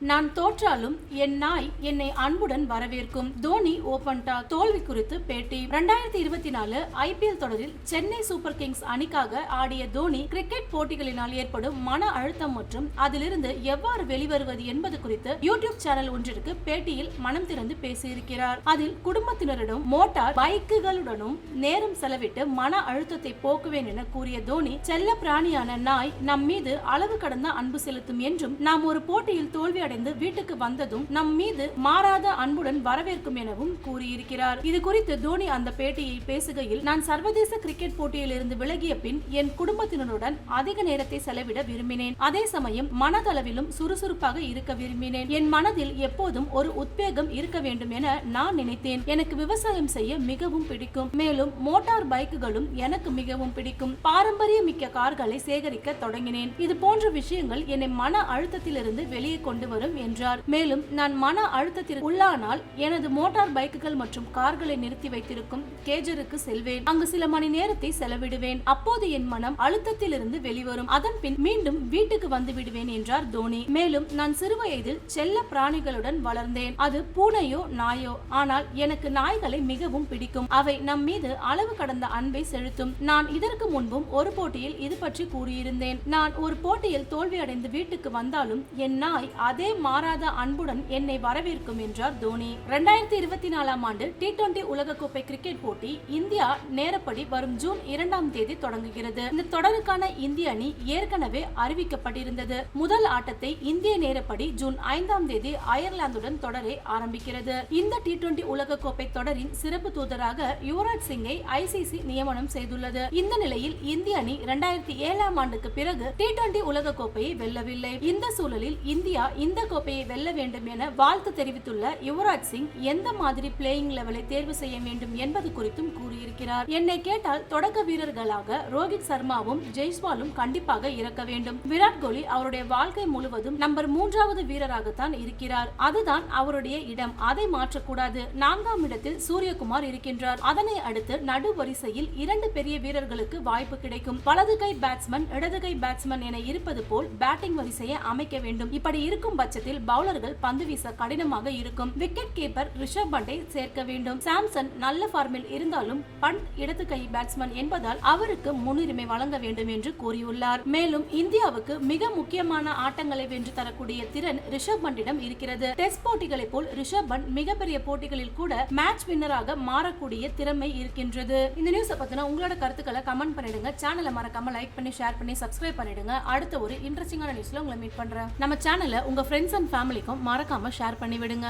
நான் தோற்றாலும் என் நாய் என்னை அன்புடன் வரவேற்கும். தோனி ஓபன் டாக் தோல்வி குறித்து பேட்டி. ரெண்டாயிரத்தி இருபத்தி நாலு ஐபிஎல் தொடரில் சென்னை சூப்பர் கிங்ஸ் அணிக்காக ஆடிய தோனி கிரிக்கெட் போட்டிகளினால் ஏற்படும் மன அழுத்தம் மற்றும் அதிலிருந்து எவ்வாறு வெளிவருவது என்பது குறித்து யூடியூப் சேனல் ஒன்றிற்கு பேட்டியில் மனம் திறந்து பேசியிருக்கிறார். அதில் குடும்பத்தினரிடம் மோட்டார் பைக்குகளுடனும் நேரம் செலவிட்டு மன அழுத்தத்தை போக்குவேன் என கூறிய தோனி செல்ல பிராணியான நாய் நம் மீது அளவு கடந்த அன்பு செலுத்தும் என்றும் நாம் ஒரு போட்டியில் தோல்வி அடைந்து வீட்டுக்கு வந்ததும் நம் மீது மாறாத அன்புடன் வரவேற்கும் எனவும் கூறியிருக்கிறார். இது குறித்து தோனி அந்த பேட்டியை பேசுகையில் நான் சர்வதேச கிரிக்கெட் போட்டியில் இருந்து விலகிய பின் என் குடும்பத்தினருடன் அதிக நேரத்தை செலவிட விரும்பினேன். அதே சமயம் மனதளவிலும் சுறுசுறுப்பாக இருக்க விரும்பினேன். என் மனதில் எப்போதும் ஒரு உத்வேகம் இருக்க வேண்டும் என நான் நினைத்தேன். எனக்கு விவசாயம் செய்ய மிகவும் பிடிக்கும். மேலும் மோட்டார் பைக்குகளும் எனக்கு மிகவும் பிடிக்கும். பாரம்பரிய மிக்க கார்களை சேகரிக்க தொடங்கினேன். இது போன்ற விஷயங்கள் என்னை மன அழுத்தத்திலிருந்து வெளியே கொண்டு வரும் என்றார். மேலும் நான் மன அழுத்தத்திற்கு உள்ளானால் எனது மோட்டார் பைக்குகள் மற்றும் கார்களை நிறுத்தி வைத்திருக்கும் கேஜருக்கு செல்வேன். அங்கு சில மணி நேரத்தை செலவிடுவேன். அப்போது என் மனம் அழுத்தத்திலிருந்து வெளிவரும். அதன் பின் மீண்டும் வீட்டுக்கு வந்து விடுவேன் என்றார் தோனி. மேலும் நான் சிறுவயதில் செல்ல பிராணிகளுடன் வளர்ந்தேன். அது பூனையோ நாயோ. ஆனால் எனக்கு நாய்களை மிகவும் பிடிக்கும். அவை நம் மீது அளவு கடந்த அன்பை செலுத்தும். நான் இதற்கு முன்பும் ஒரு போட்டியில் இது பற்றி கூறியிருந்தேன். நான் ஒரு போட்டியில் தோல்வியடைந்து வீட்டுக்கு வந்தாலும் என் நாய் அதே மாறாத அன்புடன் என்னை வரவேற்கும் என்றார் தோனி. இரண்டாயிரத்தி இருபத்தி நாலாம் ஆண்டு டி டுவெண்டி உலகக்கோப்பை கிரிக்கெட் போட்டி இந்தியா நேரப்படி வரும் ஜூன் இரண்டாம் தேதி தொடங்குகிறது. இந்த தொடருக்கான இந்திய அணி ஏற்கனவே அறிவிக்கப்பட்டிருந்தது. முதல் ஆட்டத்தை இந்திய நேரப்படி ஜூன் ஐந்தாம் தேதி அயர்லாந்துடன் தொடரை ஆரம்பிக்கிறது. இந்த டி டுவெண்டி உலகக்கோப்பை தொடரின் சிறப்பு தூதராக யுவராஜ் சிங்கை ஐசிசி நியமனம் செய்துள்ளது. இந்த நிலையில் இந்திய அணி இரண்டாயிரத்தி ஏழாம் ஆண்டுக்கு பிறகு டி டுவெண்டி உலகக்கோப்பையை வெல்லவில்லை. இந்த சூழலில் இந்தியா இந்த கோப்பையை வெல்ல வேண்டும் என வாழ்த்து தெரிவித்துள்ள யுவராஜ் சிங் எந்த மாதிரி பிளேயிங் லெவலை தேர்வு செய்ய வேண்டும் என்பது குறித்தும் கூறியிருக்கிறார். என்னை கேட்டால் தொடக்க வீரர்களாக ரோஹித் சர்மாவும் ஜெய்ஸ்வாலும் கண்டிப்பாக இறக்க வேண்டும். விராட் கோலி அவருடைய வாழ்க்கை முழுவதும் நம்பர் மூன்றாவது வீரராகத்தான் இருக்கிறார். அதுதான் அவருடைய இடம். அதை மாற்றக்கூடாது. நான்காம் இடத்தில் சூரியகுமார் இருக்கின்றார். அதனை அடுத்து நடு வரிசையில் இரண்டு பெரிய வீரர்களுக்கு வாய்ப்பு கிடைக்கும். வலது கை பேட்ஸ்மேன் இடது கை பேட்ஸ்மேன் என இருப்பது போல் பேட்டிங் வரிசையை அமைக்க வேண்டும். இப்படி இருக்கும் பட்சத்தில் பவுலர்கள் பந்து வீச கடினமாக இருக்கும். விக்கெட் கீப்பர் ரிஷப் பண்டை சேர்க்க வேண்டும். சாம்சன் நல்ல ஃபார்மில் இருந்தாலும் பந்த் இடது கை பேட்ஸ்மேன் என்பதால் அவருக்கு முன்னுரிமை வழங்க வேண்டும் என்று கூறியுள்ளார். மேலும் இந்தியாவுக்கு மிக முக்கியமான ஆட்டங்களை வென்று தரக்கூடிய திறன் ரிஷப் பண்டிடம் இருக்கிறது. டெஸ்ட் போட்டிகளைப் போல் ரிஷப் பண்ட் மிகப்பெரிய போட்டிகளில் கூட மேட்ச் வின்னராக மாறக்கூடிய திறமை இருக்கின்றது. இந்த நியூஸ் பத்தின உங்களோட கருத்துக்களை கமெண்ட் பண்ணிடுங்க. சேனலை மறக்காம லைக் பண்ணி ஷேர் பண்ணி சப்ஸ்கிரைப் பண்ணிடுங்க. அடுத்த ஒரு இன்ட்ரெஸ்டிங்கான நியூஸ்ல உங்களை மீட் பண்றேன். நம்ம சேனலை உங்க ஃப்ரெண்ட்ஸ் அண்ட் ஃபேமிலிக்கும் மறக்காமல் ஷேர் பண்ணி விடுங்க